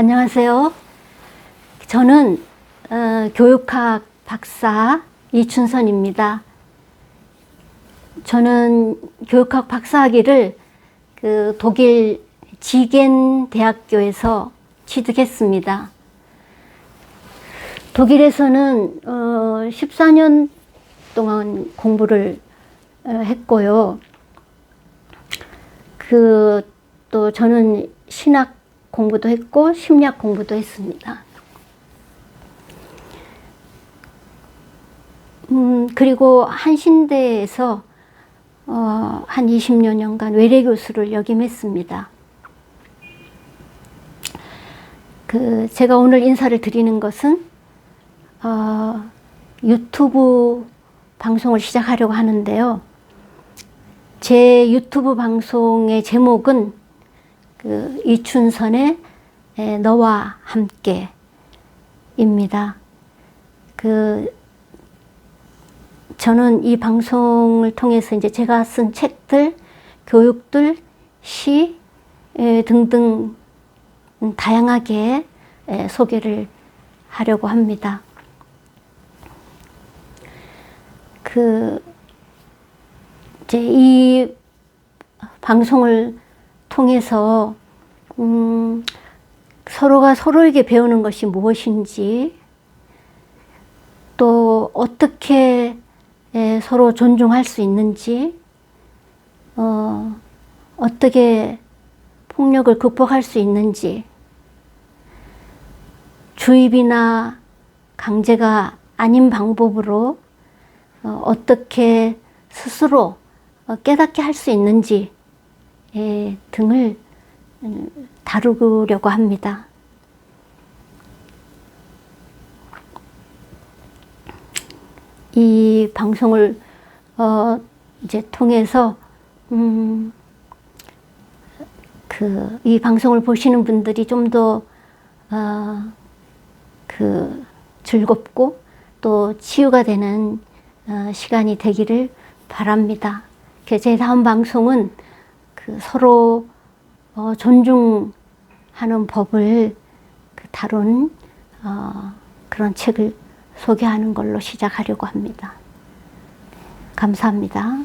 안녕하세요. 저는 어, 교육학 박사 이춘선입니다. 저는 교육학 박사학위를 그 독일 지겐 대학교에서 취득했습니다. 독일에서는 어, 14년 동안 공부를 어, 했고요. 그 또 저는 신학 공부도 했고 심리학 공부도 했습니다. 음, 그리고 한신대에서 어, 한 20여 년간 외래 교수를 역임했습니다. 그 제가 오늘 인사를 드리는 것은 어, 유튜브 방송을 시작하려고 하는데요. 제 유튜브 방송의 제목은 그 이춘선의 에, 너와 함께입니다. 그 저는 이 방송을 통해서 이제 제가 쓴 책들, 교육들, 시 에, 등등 다양하게 에, 소개를 하려고 합니다. 그 이제 이 방송을 통해서 음, 서로가 서로에게 배우는 것이 무엇인지 또 어떻게 에, 서로 존중할 수 있는지 어, 어떻게 폭력을 극복할 수 있는지 주입이나 강제가 아닌 방법으로 어, 어떻게 스스로 어, 깨닫게 할 수 있는지 예, 등을 음, 다루려고 합니다. 이 방송을 어, 이제 통해서 음, 그 이 방송을 보시는 분들이 좀더 어, 그 즐겁고 또 치유가 되는 어, 시간이 되기를 바랍니다. 그제 다음 방송은 그 서로 어, 존중하는 법을 그 다룬 어, 그런 책을 소개하는 걸로 시작하려고 합니다. 감사합니다.